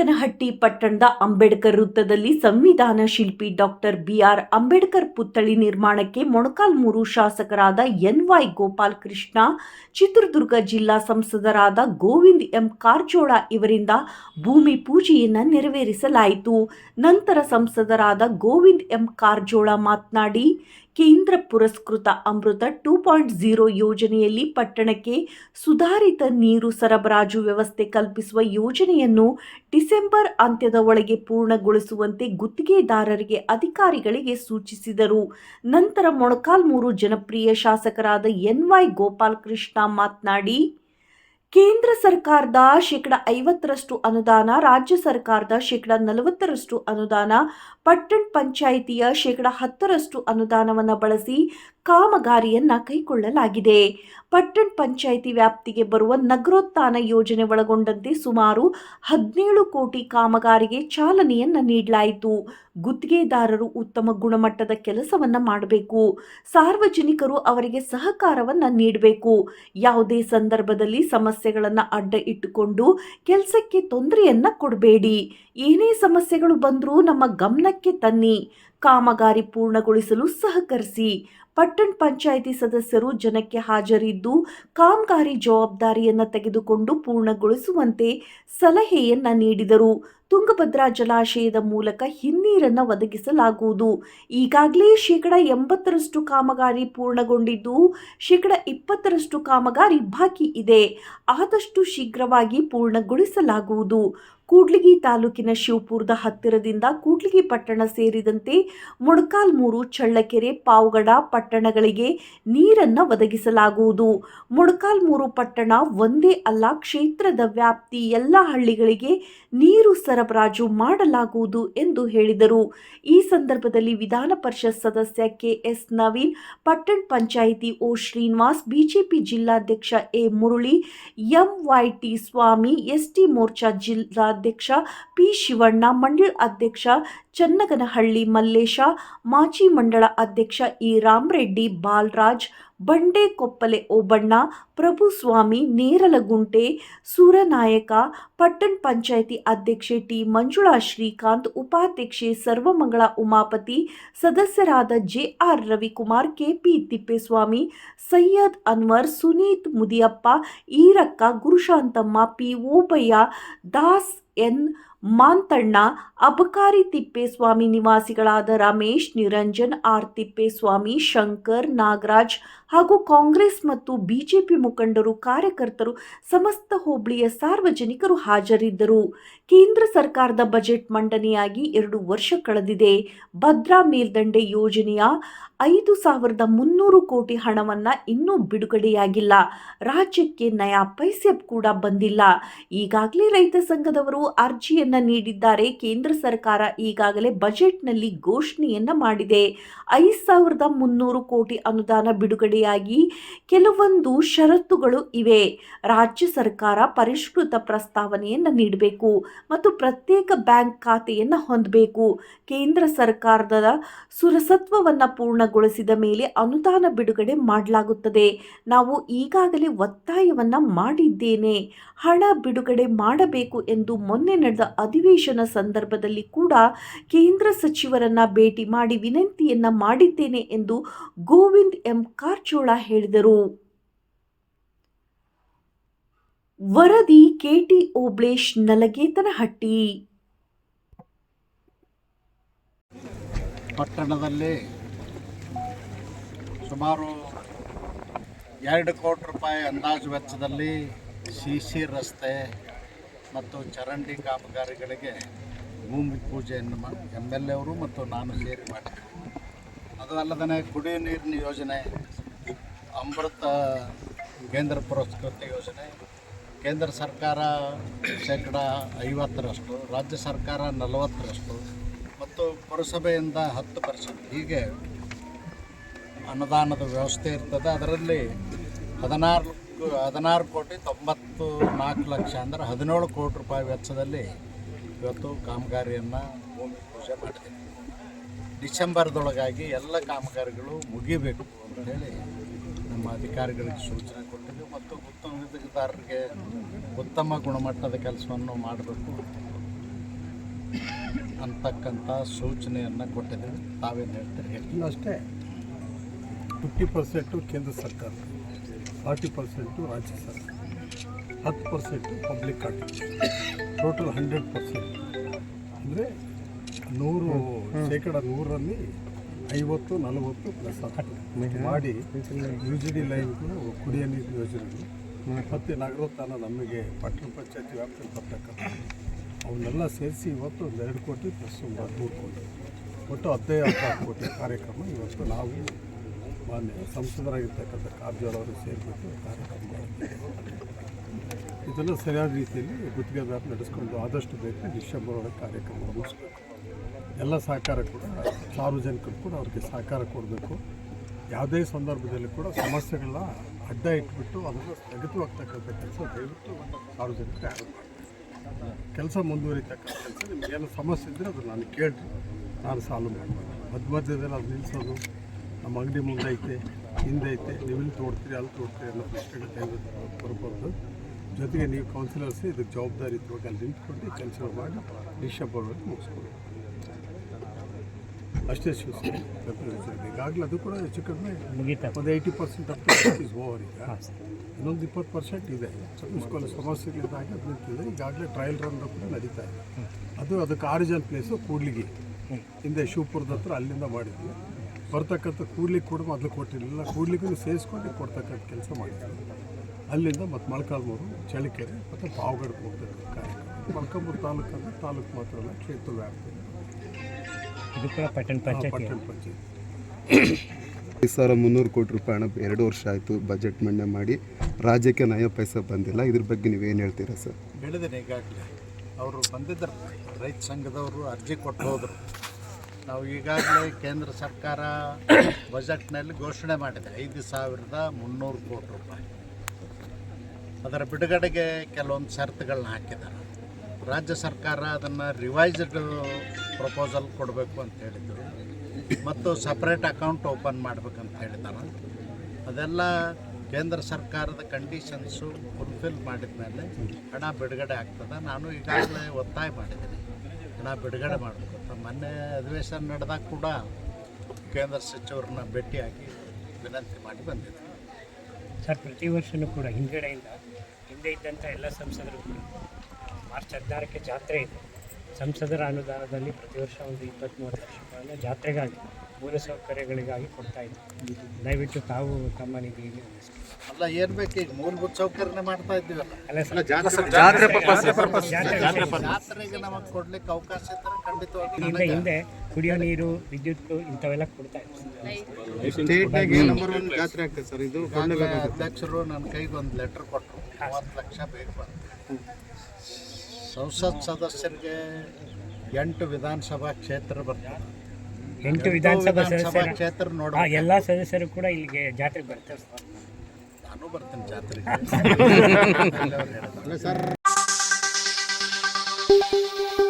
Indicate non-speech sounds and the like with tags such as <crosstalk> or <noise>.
ನಾಯಕನಹಟ್ಟಿ ಪಟ್ಟಣದ ಅಂಬೇಡ್ಕರ್ ವೃತ್ತದಲ್ಲಿ ಸಂವಿಧಾನ ಶಿಲ್ಪಿ ಡಾಕ್ಟರ್ ಬಿಆರ್ ಅಂಬೇಡ್ಕರ್ ಪುತ್ಥಳಿ ನಿರ್ಮಾಣಕ್ಕೆ ಮೊಣಕಾಲ್ಮೂರು ಶಾಸಕರಾದ ಎನ್ ವೈ ಗೋಪಾಲ್ ಕೃಷ್ಣ ಚಿತ್ರದುರ್ಗ ಜಿಲ್ಲಾ ಸಂಸದರಾದ ಗೋವಿಂದ್ ಎಂ ಕಾರಜೋಳ ಇವರಿಂದ ಭೂಮಿ ಪೂಜೆಯನ್ನು ನೆರವೇರಿಸಲಾಯಿತು. ನಂತರ ಸಂಸದರಾದ ಗೋವಿಂದ್ ಎಂ ಕಾರಜೋಳ ಮಾತನಾಡಿ ಕೇಂದ್ರ ಪುರಸ್ಕೃತ ಅಮೃತ ಟೂ ಪಾಯಿಂಟ್ ಝೀರೋ ಯೋಜನೆಯಲ್ಲಿ ಪಟ್ಟಣಕ್ಕೆ ಸುಧಾರಿತ ನೀರು ಸರಬರಾಜು ವ್ಯವಸ್ಥೆ ಕಲ್ಪಿಸುವ ಯೋಜನೆಯನ್ನು ಡಿಸೆಂಬರ್ ಅಂತ್ಯದ ಒಳಗೆ ಪೂರ್ಣಗೊಳಿಸುವಂತೆ ಗುತ್ತಿಗೆದಾರರಿಗೆ ಅಧಿಕಾರಿಗಳಿಗೆ ಸೂಚಿಸಿದರು. ನಂತರ ಮೊಣಕಾಲ್ಮೂರು ಜನಪ್ರಿಯ ಶಾಸಕರಾದ ಎನ್ವೈ ಗೋಪಾಲ್ ಕೃಷ್ಣ ಮಾತನಾಡಿ ಕೇಂದ್ರ ಸರ್ಕಾರದ ಶೇಕಡ ಐವತ್ತರಷ್ಟು ಅನುದಾನ, ರಾಜ್ಯ ಸರ್ಕಾರದ ಶೇಕಡ ನಲವತ್ತರಷ್ಟು ಅನುದಾನ, ಪಟ್ಟಣ ಪಂಚಾಯಿತಿಯ ಶೇಕಡ ಹತ್ತರಷ್ಟು ಅನುದಾನವನ್ನು ಬಳಸಿ ಕಾಮಗಾರಿಯನ್ನ ಕೈಗೊಳ್ಳಲಾಗಿದೆ. ಪಟ್ಟಣ ಪಂಚಾಯಿತಿ ವ್ಯಾಪ್ತಿಗೆ ಬರುವ ನಗರೋತ್ಥಾನ ಯೋಜನೆ ಒಳಗೊಂಡಂತೆ ಸುಮಾರು ಹದಿನೇಳು ಕೋಟಿ ಕಾಮಗಾರಿಗೆ ಚಾಲನೆಯನ್ನ ನೀಡಲಾಯಿತು. ಗುತ್ತಿಗೆದಾರರು ಉತ್ತಮ ಗುಣಮಟ್ಟದ ಕೆಲಸವನ್ನ ಮಾಡಬೇಕು. ಸಾರ್ವಜನಿಕರು ಅವರಿಗೆ ಸಹಕಾರವನ್ನ ನೀಡಬೇಕು. ಯಾವುದೇ ಸಂದರ್ಭದಲ್ಲಿ ಸಮಸ್ಯೆಗಳನ್ನು ಅಡ್ಡ ಇಟ್ಟುಕೊಂಡು ಕೆಲಸಕ್ಕೆ ತೊಂದರೆಯನ್ನ ಕೊಡಬೇಡಿ. ಏನೇ ಸಮಸ್ಯೆಗಳು ಬಂದರೂ ನಮ್ಮ ಗಮನಕ್ಕೆ ತನ್ನಿ. ಕಾಮಗಾರಿ ಪೂರ್ಣಗೊಳಿಸಲು ಸಹಕರಿಸಿ. ಪಟ್ಟಣ ಪಂಚಾಯಿತಿ ಸದಸ್ಯರು ಜನಕ್ಕೆ ಹಾಜರಿದ್ದು ಕಾಮಗಾರಿ ಜವಾಬ್ದಾರಿಯನ್ನು ತೆಗೆದುಕೊಂಡು ಪೂರ್ಣಗೊಳಿಸುವಂತೆ ಸಲಹೆಯನ್ನ ನೀಡಿದರು. ತುಂಗಭದ್ರಾ ಜಲಾಶಯದ ಮೂಲಕ ಹಿನ್ನೀರನ್ನು ಒದಗಿಸಲಾಗುವುದು. ಈಗಾಗಲೇ ಶೇಕಡ ಎಂಬತ್ತರಷ್ಟು ಕಾಮಗಾರಿ ಪೂರ್ಣಗೊಂಡಿದ್ದು ಶೇಕಡ ಇಪ್ಪತ್ತರಷ್ಟು ಕಾಮಗಾರಿ ಬಾಕಿ ಇದೆ. ಆದಷ್ಟು ಶೀಘ್ರವಾಗಿ ಪೂರ್ಣಗೊಳಿಸಲಾಗುವುದು. ಕೂಡ್ಲಿಗಿ ತಾಲೂಕಿನ ಶಿವಪುರದ ಹತ್ತಿರದಿಂದ ಕೂಡ್ಲಿಗಿ ಪಟ್ಟಣ ಸೇರಿದಂತೆ ಮೊಣಕಾಲ್ಮೂರು ಚಳ್ಳಕೆರೆ, ಪಾವಗಡ ಪಟ್ಟಣಗಳಿಗೆ ನೀರನ್ನು ಒದಗಿಸಲಾಗುವುದು. ಮೊಣಕಾಲ್ಮೂರು ಪಟ್ಟಣ ಒಂದೇ ಅಲ್ಲ, ಕ್ಷೇತ್ರದ ವ್ಯಾಪ್ತಿ ಎಲ್ಲ ಹಳ್ಳಿಗಳಿಗೆ ನೀರು ಸರಬರಾಜು ಮಾಡಲಾಗುವುದು ಎಂದು ಹೇಳಿದರು. ಈ ಸಂದರ್ಭದಲ್ಲಿ ವಿಧಾನ ಪರಿಷತ್ ಸದಸ್ಯ ಕೆಎಸ್ ನವೀನ್, ಪಟ್ಟಣ ಪಂಚಾಯಿತಿ ಓ ಶ್ರೀನಿವಾಸ್, ಬಿಜೆಪಿ ಜಿಲ್ಲಾಧ್ಯಕ್ಷ A Murali, MYT Swamy, ST Morcha ಜಿಲ್ಲಾಧ್ಯಕ್ಷ ಪಿ ಶಿವಣ್ಣ ಮಂಡಳ ಅಧ್ಯಕ್ಷ ಚನ್ನಗನಹಳ್ಳಿ ಮಲ್ಲೇಶ, ಮಾಜಿ ಮಂಡಳ ಅಧ್ಯಕ್ಷ ಇ ರಾಮರೆಡ್ಡಿ, ಬಾಲರಾಜ್ ಬಂಡೆಕೊಪ್ಪಲೆ ಓಬಣ್ಣ ಪ್ರಭುಸ್ವಾಮಿ ನೇರಲಗುಂಟೆ, ಸೂರನಾಯಕ, ಪಟ್ಟಣ ಪಂಚಾಯಿತಿ ಅಧ್ಯಕ್ಷೆ ಟಿ ಮಂಜುಳಾ ಶ್ರೀಕಾಂತ್, ಉಪಾಧ್ಯಕ್ಷೆ ಸರ್ವಮಂಗಳ ಉಮಾಪತಿ, ಸದಸ್ಯರಾದ JR Ravikumar, KP Tippeswamy, Syed Anwar, Suneeth Mudiyappa, Eerakka, Gurushanthamma P Obaiah Das N Manthanna ಅಬಕಾರಿ ತಿಪ್ಪೇಸ್ವಾಮಿ ನಿವಾಸಿಗಳಾದ ರಮೇಶ್ ನಿರಂಜನ್ ಆರ್ ತಿಪ್ಪೇಸ್ವಾಮಿ ಶಂಕರ್ ನಾಗರಾಜ್ ಹಾಗೂ ಕಾಂಗ್ರೆಸ್ ಮತ್ತು ಬಿಜೆಪಿ ಮುಖಂಡರು, ಕಾರ್ಯಕರ್ತರು, ಸಮಸ್ತ ಹೋಬಳಿಯ ಸಾರ್ವಜನಿಕರು ಹಾಜರಿದ್ದರು. ಕೇಂದ್ರ ಸರ್ಕಾರದ ಬಜೆಟ್ ಮಂಡನೆಯಾಗಿ ಎರಡು ವರ್ಷ ಕಳೆದಿದೆ. ಭದ್ರಾ ಮೇಲ್ದಂಡೆ ಯೋಜನೆಯ ಐದು ಸಾವಿರದ ಮುನ್ನೂರು ಕೋಟಿ ಹಣವನ್ನ ಇನ್ನೂ ಬಿಡುಗಡೆಯಾಗಿಲ್ಲ. ರಾಜ್ಯಕ್ಕೆ ನಯಾ ಪೈಸೆ ಕೂಡ ಬಂದಿಲ್ಲ. ಈಗಾಗಲೇ ರೈತ ಸಂಘದವರು ಅರ್ಜಿಯನ್ನ ನೀಡಿದ್ದಾರೆ. ಕೇಂದ್ರ ಸರ್ಕಾರ ಈಗಾಗಲೇ ಬಜೆಟ್ನಲ್ಲಿ ಘೋಷಣೆಯನ್ನ ಮಾಡಿದೆ. ಐದು ಸಾವಿರದ ಮುನ್ನೂರು ಕೋಟಿ ಅನುದಾನ ಬಿಡುಗಡೆಯಾಗಿ ಕೆಲವೊಂದು ಷರತ್ತುಗಳು ಇವೆ. ರಾಜ್ಯ ಸರ್ಕಾರ ಪರಿಷ್ಕೃತ ಪ್ರಸ್ತಾವನೆಯನ್ನು ನೀಡಬೇಕು ಮತ್ತು ಪ್ರತ್ಯೇಕ ಬ್ಯಾಂಕ್ ಖಾತೆಯನ್ನು ಹೊಂದಬೇಕು. ಕೇಂದ್ರ ಸರ್ಕಾರದ ಸುರಸತ್ವವನ್ನು ಪೂರ್ಣಗೊಳಿಸಿದ ಮೇಲೆ ಅನುದಾನ ಬಿಡುಗಡೆ ಮಾಡಲಾಗುತ್ತದೆ. ನಾವು ಈಗಾಗಲೇ ಒತ್ತಾಯವನ್ನು ಮಾಡಿದ್ದೇನೆ. ಹಣ ಬಿಡುಗಡೆ ಮಾಡಬೇಕು ಎಂದು ಮೊನ್ನೆ ನಡೆದ ಅಧಿವೇಶನ ಸಂದರ್ಭದಲ್ಲಿ ಕೂಡ ಕೇಂದ್ರ ಸಚಿವರನ್ನ ಭೇಟಿ ಮಾಡಿ ವಿನಂತಿಯನ್ನ ಮಾಡಿದ್ದೇನೆ ಎಂದು ಗೋವಿಂದ್ ಎಂ. ಕಾರಜೋಳ ಹೇಳಿದರು. ವರದಿ ಕೆಟಿ ಓಬ್ಳೇಶ್ ನಲಗೇತನಹಟ್ಟಿ. ಪಟ್ಟಣದಲ್ಲಿ ಸುಮಾರು ಎರಡು ಕೋಟಿ ರೂಪಾಯಿ ಅಂದಾಜು ವೆಚ್ಚದಲ್ಲಿ ಸಿ ಸಿ ರಸ್ತೆ ಮತ್ತು ಚರಂಡಿ ಕಾಮಗಾರಿಗಳಿಗೆ ಭೂಮಿ ಪೂಜೆಯನ್ನು ಎಂ ಎಲ್ ಎ ಅವರು ಮತ್ತು ನಾನು ಸೇರಿ ಮಾಡಿದ್ದೆ. ಅದು ಅಲ್ಲದೇ ಕುಡಿಯುವ ನೀರಿನ ಯೋಜನೆ ಅಮೃತ ಕೇಂದ್ರ ಪುರಸ್ಕೃತ ಯೋಜನೆ. ಕೇಂದ್ರ ಸರ್ಕಾರ ಶೇಕಡ ಐವತ್ತರಷ್ಟು, ರಾಜ್ಯ ಸರ್ಕಾರ ನಲವತ್ತರಷ್ಟು ಮತ್ತು ಪುರಸಭೆಯಿಂದ ಹತ್ತು ಪರ್ಸೆಂಟ್. ಹೀಗೆ ಅನುದಾನದ ವ್ಯವಸ್ಥೆ ಇರ್ತದೆ. ಅದರಲ್ಲಿ ಹದಿನಾರು ಹದಿನಾರು ಕೋಟಿ ತೊಂಬತ್ತು ನಾಲ್ಕು ಲಕ್ಷ ಅಂದರೆ ಹದಿನೇಳು ಕೋಟಿ ರೂಪಾಯಿ ವೆಚ್ಚದಲ್ಲಿ ಇವತ್ತು ಕಾಮಗಾರಿಯನ್ನು ಭೂಮಿ ಪೂಜೆ ಮಾಡಿದೆ. ಡಿಸೆಂಬರ್ದೊಳಗಾಗಿ ಎಲ್ಲ ಕಾಮಗಾರಿಗಳು ಮುಗಿಬೇಕು ಅಂತೇಳಿ ನಮ್ಮ ಅಧಿಕಾರಿಗಳಿಗೆ ಸೂಚನೆ ಕೊಟ್ಟಿದ್ದೀವಿ ಮತ್ತು ಗುತ್ತಿಗೆದಾರರಿಗೆ ಉತ್ತಮ ಗುಣಮಟ್ಟದ ಕೆಲಸವನ್ನು ಮಾಡಬೇಕು ಅಂತಕ್ಕಂಥ ಸೂಚನೆಯನ್ನು ಕೊಟ್ಟಿದ್ದೇವೆ. ತಾವೇನು ಹೇಳ್ತೀರಿ? ಹೇಳ್ತೀವಿ ಅಷ್ಟೇ. ಫಿಫ್ಟಿ ಪರ್ಸೆಂಟು ಕೇಂದ್ರ ಸರ್ಕಾರ ಫಾರ್ಟಿ ಪರ್ಸೆಂಟು ರಾಜ್ಯ ಸರ್ಕಾರ, ಹತ್ತು percent public total hundred percent ಅಂದರೆ ನೂರು ಶೇಕಡ ನೂರಲ್ಲಿ ಐವತ್ತು ನಲವತ್ತು ಪ್ಲಸ್ ಹತ್ತು. ಮಾಡಿ ಯು ಜಿ ಡಿ ಲೈನ್ ಕುಡಿಯ ನೀರು ಯೋಜನೆಗಳು. ಮತ್ತು ನಾಗರೋತ್ಥಾನ ನಮಗೆ ಪಟ್ಟಣ ಪಂಚಾಯತಿ ವ್ಯಾಪ್ತಿಯಲ್ಲಿ ಬರ್ತಕ್ಕಂಥ ಅವನ್ನೆಲ್ಲ ಸೇರಿಸಿ ಇವತ್ತು ಒಂದು ಎರಡು ಕೋಟಿ ಪ್ಲಸ್ ಒಂದು ಹದಿಮೂರು ಕೋಟಿ. ಒಟ್ಟು ಹದಿನೈದು ಹದಿನಾರು ಕೋಟಿ ಕಾರ್ಯಕ್ರಮ ಇವತ್ತು ನಾವು ಮಾನ್ಯ ಸಂಸದರಾಗಿರ್ತಕ್ಕಂಥ ಕಾರಜೋಳ ಅವರು ಸೇರಿಬಿಟ್ಟು ಕಾರ್ಯಕ್ರಮ ಇದನ್ನು ಸರಿಯಾದ ರೀತಿಯಲ್ಲಿ ಗುತ್ತಿಗೆದಾರ ನಡೆಸ್ಕೊಂಡು ಆದಷ್ಟು ಬೇಕು ಡಿಸೆಂಬರ್ ಒಳಗೆ ಕಾರ್ಯಕ್ರಮ ಮುಗಿಸ್ಬೇಕು. ಎಲ್ಲ ಸಹಕಾರ ಕೂಡ ಸಾರ್ವಜನಿಕರು ಕೂಡ ಅವ್ರಿಗೆ ಸಹಕಾರ ಕೊಡಬೇಕು. ಯಾವುದೇ ಸಂದರ್ಭದಲ್ಲಿ ಕೂಡ ಸಮಸ್ಯೆಗಳನ್ನ ಅಡ್ಡ ಇಟ್ಬಿಟ್ಟು ಅದನ್ನು ಸ್ಥಗಿತವಾಗ್ತಕ್ಕಂಥ ಕೆಲಸ ದಯವಿಟ್ಟು ಸಾರ್ವಜನಿಕರು ಯಾರು ಕೆಲಸ ಮುಂದುವರಿತಕ್ಕಂಥ ಕೆಲಸ, ನಿಮ್ಗೆ ಏನು ಸಮಸ್ಯೆ ಇದ್ದರೆ ಅದು ನಾನು ಕೇಳಿರಿ ನಾನು ಸಾಲ್ವ್ ಮಾಡ್ಬೋದು ಮಧ್ಯ ಮಧ್ಯದಲ್ಲಿ ಅದು ನಿಲ್ಲಿಸೋದು ನಮ್ಮ ಅಂಗಡಿ ಮುಂದೆ ಐತೆ ಹಿಂದೆ ಐತೆ ನೀವು ಇಲ್ಲಿ ತೋಡ್ತೀರಿ, ಅಲ್ಲಿ ತೋಡ್ತೀರಿ ಅನ್ನೋ ಪ್ರಶ್ನೆಗಳು ಬರ್ಬಾರ್ದು. ಜೊತೆಗೆ ನೀವು ಕೌನ್ಸಿಲರ್ಸ್ ಇದಕ್ಕೆ ಜವಾಬ್ದಾರಿಯುತವಾಗಿ ಅಲ್ಲಿ ನಿಂತ್ಕೊಂಡು ಕೆಲಸ ಮಾಡಿ ಬರೋದು ಮುಗಿಸ್ಕೊಡಿ ಅಷ್ಟೇ ಶಿವಸೇನೆ. ಈಗಾಗಲೇ ಅದು ಕೂಡ ಹೆಚ್ಚು ಕಡಿಮೆ ಮುಗೀತಾ? ಒಂದು eighty percent up is over ಈಗ. ಇನ್ನೊಂದು ಇಪ್ಪತ್ತು ಪರ್ಸೆಂಟ್ ಇದೆ. ಇಸ್ಕೊಳ್ಳೋ ಸಮಸ್ಯೆಗಳಿಂದಾಗಿ ಅದು ನಿಂತಿದೆ. ಈಗಾಗಲೇ ಟ್ರಯಲ್ ರನ್ ಕೂಡ ನಡೀತಾ ಇದೆ. ಅದು ಅದಕ್ಕೆ ಆರಿಜಿನ್ ಪ್ಲೇಸು ಕೂಡ್ಲಿಗಿ. ಹಿಂದೆ ಶಿವಪುರದ ಹತ್ರ ಅಲ್ಲಿಂದ ಮಾಡಿದ್ವಿ. ಬರ್ತಕ್ಕಂಥ ಕೂಡ್ಲಿಗೆ ಕೂಡ ಮೊದಲು ಕೊಟ್ಟಿರಲಿಲ್ಲ. ಕೂಡ್ಲಿಗೂ ಸೇರಿಸ್ಕೊಂಡು ಕೊಡ್ತಕ್ಕಂಥ ಕೆಲಸ ಮಾಡಿದ್ವಿ. ಅಲ್ಲಿಂದ ಮತ್ತು ಮೊಳಕಾಲ್ಮೂರು ಚಳಿಕೆರೆ ಮತ್ತು ಪಾವಗಡಕ್ಕೆ ಹೋಗ್ತಾರೆ ಕಾರ್ಯಕ್ರಮ. ಮೊಳಕಾಲ್ಮೂರು ತಾಲೂಕು ಅಂದರೆ ತಾಲೂಕು ಮಾತ್ರ ಅಲ್ಲ ಕ್ಷೇತ್ರ ವ್ಯಾಪ್ತಿ. ಇದು ಕೂಡ ಪಟ್ಟಣ ಪಂಚಾಯತಿ ಪಟ್ಟಣ ಪಂಚಾಯತ್ ಐದು ಸಾವಿರ ಮುನ್ನೂರು ಕೋಟಿ ರೂಪಾಯಿ ಹಣ ಎರಡು ವರ್ಷ ಆಯಿತು ಬಜೆಟ್ ಮಂಡನೆ ಮಾಡಿ. ರಾಜ್ಯಕ್ಕೆ ನಯ ಪೈಸೆ ಬಂದಿಲ್ಲ. ಇದ್ರ ಬಗ್ಗೆ ನೀವೇನು ಹೇಳ್ತೀರಾ ಸರ್? ಹೇಳಿದ್ರೆ ಈಗಾಗಲೇ. ಅವರು ಬಂದಿದ್ದರು ರೈತ ಸಂಘದವರು ಅರ್ಜಿ ಕೊಟ್ಟು ಹೋದರು. ನಾವು ಈಗಾಗಲೇ ಕೇಂದ್ರ ಸರ್ಕಾರ ಬಜೆಟ್ನಲ್ಲಿ ಘೋಷಣೆ ಮಾಡಿದೆ. ಐದು ಸಾವಿರದ ಮುನ್ನೂರು ಕೋಟಿ ರೂಪಾಯಿ. ಅದರ ಬಿಡುಗಡೆಗೆ ಕೆಲವೊಂದು ಷರತ್ತುಗಳನ್ನ ಹಾಕಿದ್ದಾರೆ. ರಾಜ್ಯ ಸರ್ಕಾರ ಅದನ್ನು ರಿವೈಸ್ಡ್ ಪ್ರಪೋಸಲ್ ಕೊಡಬೇಕು ಅಂತ ಹೇಳಿದರು. ಮತ್ತು ಸಪ್ರೇಟ್ ಅಕೌಂಟ್ ಓಪನ್ ಮಾಡಬೇಕಂತ ಹೇಳಿದ್ದಾರೆ ಅದೆಲ್ಲ ಕೇಂದ್ರ ಸರ್ಕಾರದ ಕಂಡೀಷನ್ಸು ಫುಲ್ಫಿಲ್ ಮಾಡಿದ ಮೇಲೆ ಹಣ ಬಿಡುಗಡೆ ಆಗ್ತದೆ. ನಾನು ಈಗಾಗಲೇ ಒತ್ತಾಯ ಮಾಡಿದ್ದೀನಿ. ಹಣ ಬಿಡುಗಡೆ ಮಾಡಬೇಕು ಅಂತ. ಮೊನ್ನೆ ಅಧಿವೇಶನ ನಡೆದಾಗ ಕೂಡ ಕೇಂದ್ರ ಸಚಿವರನ್ನ ಭೇಟಿಯಾಗಿ ವಿನಂತಿ ಮಾಡಿ ಬಂದಿದ್ದೆ. ಸರ್, ಪ್ರತಿ ವರ್ಷವೂ ಕೂಡ ಹಿಂಗಡೆಯಿಂದ ಹಿಂದೆ ಇದ್ದಂಥ ಎಲ್ಲ ಸಂಸದರು ಮಾರ್ಚ್ ಹದಿನಾರಕ್ಕೆ ಜಾತ್ರೆ ಇದೆ. ಸಂಸದರ ಅನುದಾನದಲ್ಲಿ ಪ್ರತಿ ವರ್ಷ ಒಂದು ಇಪ್ಪತ್ತ್ ಮೂವತ್ತು ಲಕ್ಷಗಳನ್ನು ಜಾತ್ರೆಗಾಗಿ ಮೂಲಸೌಕರ್ಯಗಳಿಗಾಗಿ ಕೊಡ್ತಾ ಇದೆ ದಯವಿಟ್ಟು ತಾವು ತಮ್ಮ ನಿಧಿಯಲ್ಲಿ. ಅಲ್ಲ ಏನು ಬೇಕು? ಈಗ ಮೂಲಭೂತ ಸೌಕರ್ಯನೇ ಮಾಡ್ತಾ ಇದ್ದೀವಲ್ಲ. ಅಲ್ಲ ಸರ್ ಜಾತ್ರೆ ಜಾತ್ರೆ ಜಾತ್ರೆಗೆ ನಮಗೆ ಕೊಡ್ಲಿಕ್ಕೆ ಅವಕಾಶ ಇದ್ದರೆ ಖಂಡಿತವಾಗಿ ಹಿಂದೆ ಹಿಂದೆ ಕುಡಿಯೋ ನೀರು ವಿದ್ಯುತ್ ಇಂಥವೆಲ್ಲ ಕೊಡ್ತಾ ಇದ್ದೀವಿ ಸ್ಟೇಟ್ನಾಗ ನಂಬರ್ ಒನ್ ಜಾತ್ರೆ ಆಗ್ತದೆ ಸರ್. ಇದು ಅಧ್ಯಕ್ಷರು ನನ್ನ ಕೈಗೆ ಒಂದು ಲೆಟರ್ ಕೊಟ್ಟರು ಮೂವತ್ತು ಲಕ್ಷ ಬೇಕು ಅಂತ. ಸಂಸತ್ ಸದಸ್ಯರಿಗೆ ಎಂಟು ವಿಧಾನಸಭಾ ಕ್ಷೇತ್ರ ಬರ್ತದೆ. ಎಂಟು ವಿಧಾನಸಭಾ ವಿಧಾನಸಭಾ ಸದಸ್ಯರ? ಕ್ಷೇತ್ರ ಆ ನೋಡ ಎಲ್ಲ ಸದಸ್ಯರು ಕೂಡ ಇಲ್ಲಿಗೆ ಜಾತ್ರೆಗೆ ಬರ್ತಾರೆ. ಸರ್ ನಾನು ಬರ್ತೇನೆ ಜಾತ್ರೆಗೆ. <laughs>